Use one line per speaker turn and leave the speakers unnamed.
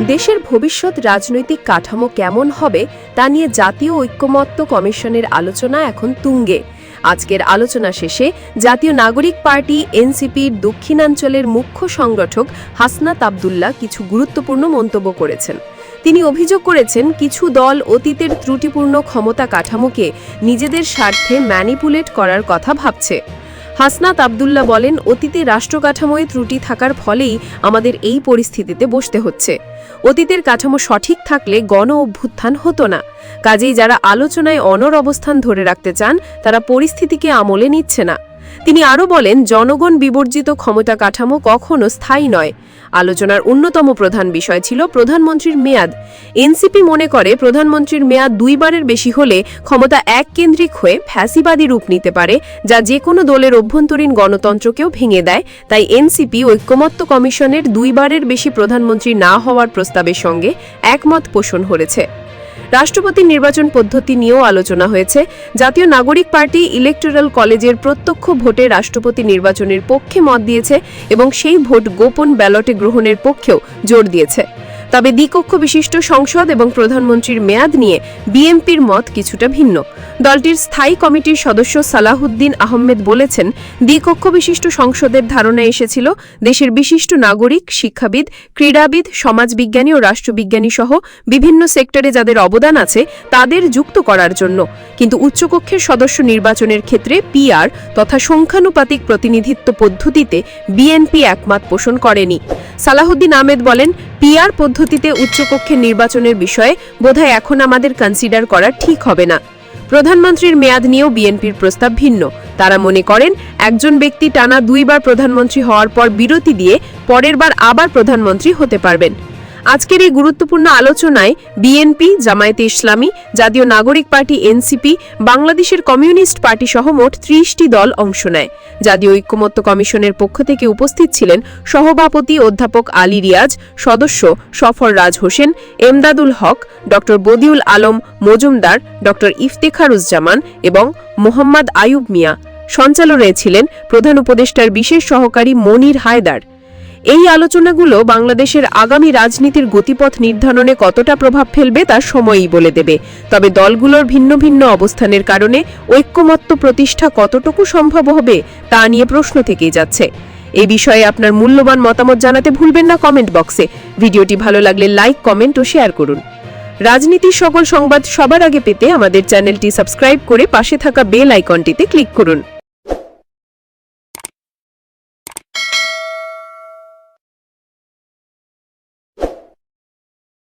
দেশের ভবিষ্যৎ রাজনৈতিক কাঠামো কেমন হবে তা নিয়ে জাতীয় ঐক্যমত্য কমিশনের আলোচনা এখন তুঙ্গে। আজকের আলোচনা শেষে জাতীয় নাগরিক পার্টি, এনসিপির দক্ষিণাঞ্চলের মুখ্য সংগঠক হাসনাত আবদুল্লাহ কিছু গুরুত্বপূর্ণ মন্তব্য করেছেন। তিনি অভিযোগ করেছেন, কিছু দল অতীতের ত্রুটিপূর্ণ ক্ষমতা কাঠামোকে নিজেদের স্বার্থে ম্যানিপুলেট করার কথা ভাবছে। হাসনাত আবদুল্লাহ বলেন, অতীতে রাষ্ট্রকাঠামোয় ত্রুটি থাকার ফলেই আমাদের এই পরিস্থিতিতে বসতে হচ্ছে। অতীতের কাঠামো সঠিক থাকলে গণ অভ্যুত্থান হতো না। কাজেই যারা আলোচনায় অনর অবস্থান ধরে রাখতে চান, তারা পরিস্থিতিকে আমলে নিচ্ছে না। তিনি আরও বলেন, জনগণ বিবর্জিত ক্ষমতা কাঠামো কখনো স্থায়ী নয়। আলোচনার অন্যতম প্রধান বিষয় ছিল প্রধানমন্ত্রীর মেয়াদ। এনসিপি মনে করে প্রধানমন্ত্রীর মেয়াদ দুইবারের বেশি হলে ক্ষমতা এক কেন্দ্রিক হয়ে ফ্যাসিবাদী রূপ নিতে পারে, যা যে কোনো দলের অভ্যন্তরীণ গণতন্ত্রকেও ভেঙে দেয়। তাই এনসিপি ঐক্যমত্য কমিশনের দুইবারের বেশি প্রধানমন্ত্রী না হওয়ার প্রস্তাবের সঙ্গে একমত পোষণ করেছে রাষ্ট্রপতি নির্বাচন পদ্ধতি নিয়েও আলোচনা হয়েছে। জাতীয় নাগরিক পার্টি ইলেকটোরাল কলেজের প্রত্যক্ষ ভোটে রাষ্ট্রপতি নির্বাচনের পক্ষে মত দিয়েছে এবং সেই ভোট গোপন ব্যালটে গ্রহণের পক্ষেও জোর দিয়েছে। তবে দ্বিকক্ষ বিশিষ্ট সংসদ এবং প্রধানমন্ত্রীর মেয়াদ নিয়ে বিএনপির মত কিছুটা ভিন্ন। দলটির স্থায়ী কমিটির সদস্য সালাহুদ্দিন আহমেদ বলেছেন, দ্বিকক্ষ বিশিষ্ট সংসদের ধারণা এসেছিল, দেশের বিশিষ্ট নাগরিক, শিক্ষাবিদ, ক্রীড়াবিদ, সমাজবিজ্ঞানী ও রাষ্ট্রবিজ্ঞানী সহ বিভিন্ন সেক্টরে যাদের অবদান আছে, তাদের যুক্ত করার জন্য। কিন্তু উচ্চকক্ষের সদস্য নির্বাচনের ক্ষেত্রে পিআর তথা সংখ্যানুপাতিক প্রতিনিধিত্ব পদ্ধতিতে বিএনপি একমত পোষণ করেনি। সালাহুদ্দিন আহমেদ বলেন, পিআর পদ্ধতিতে উচ্চকক্ষের নির্বাচনের বিষয়ে বোধহয় এখন আমাদের কনসিডার করা ঠিক হবে না। প্রধানমন্ত্রীর মেয়াদ নিয়েও বিএনপির প্রস্তাব ভিন্ন। তারা মনে করেন, একজন ব্যক্তি টানা দুইবার প্রধানমন্ত্রী হওয়ার পর বিরতি দিয়ে পরের বার আবার প্রধানমন্ত্রী হতে পারবেন। আজকের এই গুরুত্বপূর্ণ আলোচনায় বিএনপি জামায়াতে ইসলামী, জাতীয় নাগরিক পার্টি এনসিপি বাংলাদেশের কমিউনিস্ট পার্টি সহ মোট ত্রিশটি দল অংশ নেয়। জাতীয় ঐক্যমত্য কমিশনের পক্ষ থেকে উপস্থিত ছিলেন সহভাপতি অধ্যাপক আলী রিয়াজ, সদস্য সফর রাজ হোসেন, এমদাদুল হক ড বদিউল আলম মজুমদার ড ইফতেখারুজ্জামান এবং মোহাম্মদ আয়ুব মিয়া। সঞ্চালনায় ছিলেন প্রধান উপদেষ্টার বিশেষ সহকারী মনির হায়দার। এই আলোচনাগুলো বাংলাদেশের আগামী রাজনীতির গতিপথ নির্ধারণে কতটা প্রভাব ফেলবে তা সময়ই বলে দেবে। তবে দলগুলোর ভিন্ন ভিন্ন অবস্থানের কারণে ঐক্যমত্য প্রতিষ্ঠা কতটুকু সম্ভব হবে তা নিয়ে প্রশ্ন থেকেই যাচ্ছে। এই বিষয়ে আপনার মূল্যবান মতামত জানাতে ভুলবেন না কমেন্ট বক্সে। ভিডিওটি ভালো লাগলে লাইক, কমেন্ট ও শেয়ার করুন। রাজনীতির সকল সংবাদ সবার আগে পেতে আমাদের চ্যানেলটি সাবস্ক্রাইব করে পাশে থাকা বেল আইকনটিতে ক্লিক করুন।